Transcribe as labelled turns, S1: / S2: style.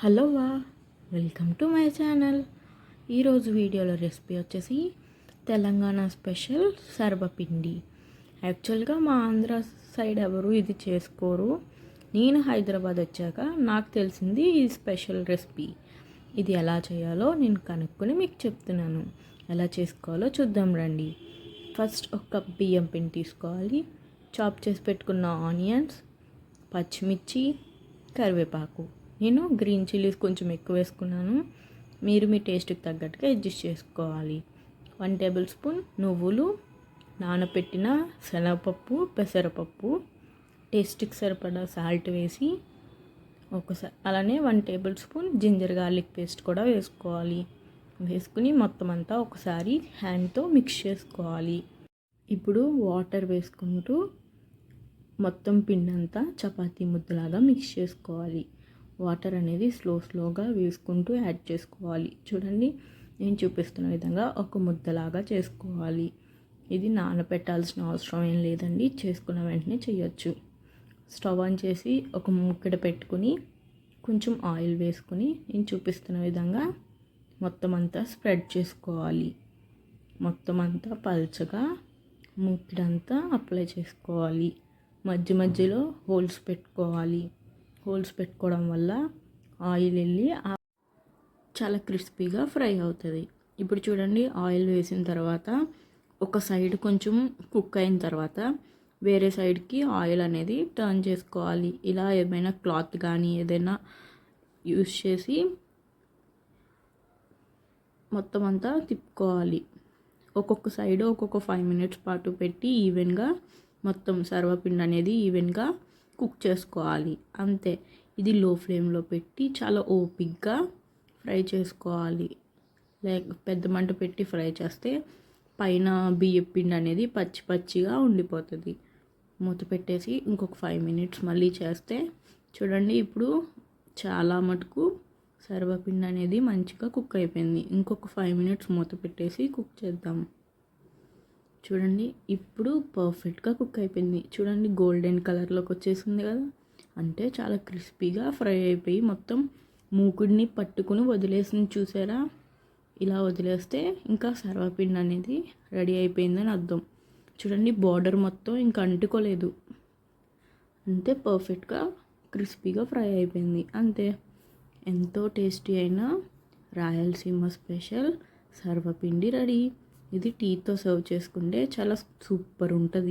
S1: Hello వా welcome to my channel. ఈరోజు వీడియోలో రెసిపీ వచ్చేసి తెలంగాణ స్పెషల్ సర్వపిండి. యాక్చువల్గా మా ఆంధ్ర సైడ్ ఎవరు ఇది చేసుకోరు. నేను హైదరాబాద్ వచ్చాక నాకు తెలిసింది ఈ స్పెషల్ రెసిపీ. ఇది ఎలా చేయాలో నేను కనుక్కొని మీకు చెప్తున్నాను. ఎలా చేసుకోవాలో చూద్దాం రండి. ఫస్ట్ ఒక కప్ బియ్యం పిండి తీసుకోవాలి. చాప్ చేసి పెట్టుకున్న ఆనియన్స్ పచ్చిమిర్చి కరివేపాకు. నేను గ్రీన్ చిల్లీస్ కొంచెం ఎక్కువ వేసుకున్నాను. మీరు మీ టేస్ట్కి తగ్గట్టుగా అడ్జస్ట్ చేసుకోవాలి. వన్ టేబుల్ స్పూన్ నువ్వులు నానబెట్టిన శనగపప్పు పెసరపప్పు టేస్ట్కి సరిపడా సాల్ట్ వేసి ఒకసారి అలానే one tablespoon ginger garlic paste కూడా వేసుకోవాలి. వేసుకుని మొత్తం అంతా ఒకసారి హ్యాండ్తో మిక్స్ చేసుకోవాలి. ఇప్పుడు వాటర్ వేసుకుంటూ మొత్తం పిండి అంతా చపాతీ ముద్దలాగా మిక్స్ చేసుకోవాలి. వాటర్ అనేది స్లో స్లోగా వేసుకుంటూ యాడ్ చేసుకోవాలి. చూడండి నేను చూపిస్తున్న విధంగా ఒక ముద్దలాగా చేసుకోవాలి. ఇది నానబెట్టాల్సిన అవసరం ఏం లేదండి చేసుకున్న వెంటనే చేయొచ్చు స్టవ్ ఆన్ చేసి ఒక ముక్కడ పెట్టుకుని కొంచెం ఆయిల్ వేసుకుని నేను చూపిస్తున్న విధంగా మొత్తం అంతా స్ప్రెడ్ చేసుకోవాలి. మొత్తం అంతా పల్చగా ముక్కిడంతా అప్లై చేసుకోవాలి. మధ్య మధ్యలో హోల్స్ పెట్టుకోవాలి. హోల్స్ పెట్టుకోవడం వల్ల ఆయిల్ వెళ్ళి చాలా క్రిస్పీగా ఫ్రై అవుతుంది. ఇప్పుడు చూడండి ఆయిల్ వేసిన తర్వాత ఒక సైడ్ కొంచెం కుక్ అయిన తర్వాత వేరే సైడ్కి ఆయిల్ అనేది టర్న్ చేసుకోవాలి. ఇలా ఏమైనా క్లాత్ కానీ ఏదైనా యూస్ చేసి మొత్తం అంతా తిప్పుకోవాలి. ఒక్కొక్క సైడ్ ఒక్కొక్క ఫైవ్ మినిట్స్ పాటు పెట్టి ఈవెన్గా మొత్తం సర్వపిండి అనేది ఈవెన్గా కుక్ చేసుకోవాలి. అంతే. ఇది లో ఫ్లేమ్లో పెట్టి చాలా ఓపిక్గా ఫ్రై చేసుకోవాలి. లేక పెద్ద మంట పెట్టి ఫ్రై చేస్తే పైన బియ్యం పిండి అనేది పచ్చి పచ్చిగా ఉండిపోతుంది. మూత పెట్టేసి ఇంకొక ఫైవ్ మినిట్స్ మళ్ళీ చేస్తే చూడండి ఇప్పుడు చాలా మటుకు సర్వపిండి అనేది మంచిగా కుక్ అయిపోయింది. ఇంకొక ఫైవ్ మినిట్స్ మూత పెట్టేసి కుక్ చేద్దాం. చూడండి ఇప్పుడు పర్ఫెక్ట్గా కుక్ అయిపోయింది. చూడండి గోల్డెన్ కలర్లోకి వచ్చేసింది కదా. అంటే చాలా క్రిస్పీగా ఫ్రై అయిపోయి మొత్తం మూకుడిని పట్టుకుని వదిలేసింది చూసారా? ఇలా వదిలేస్తే ఇంకా సర్వపిండి అనేది రెడీ అయిపోయిందని అర్థం. చూడండి బార్డర్ మొత్తం ఇంకా అంటుకోలేదు. అంతే పర్ఫెక్ట్గా క్రిస్పీగా ఫ్రై అయిపోయింది. అంతే. ఎంతో టేస్టీ అయిన రాయలసీమ స్పెషల్ సర్వపిండి రెడీ. ఇది టీతో సర్వ్ చేసుకుంటే చాలా సూపర్ ఉంటుంది.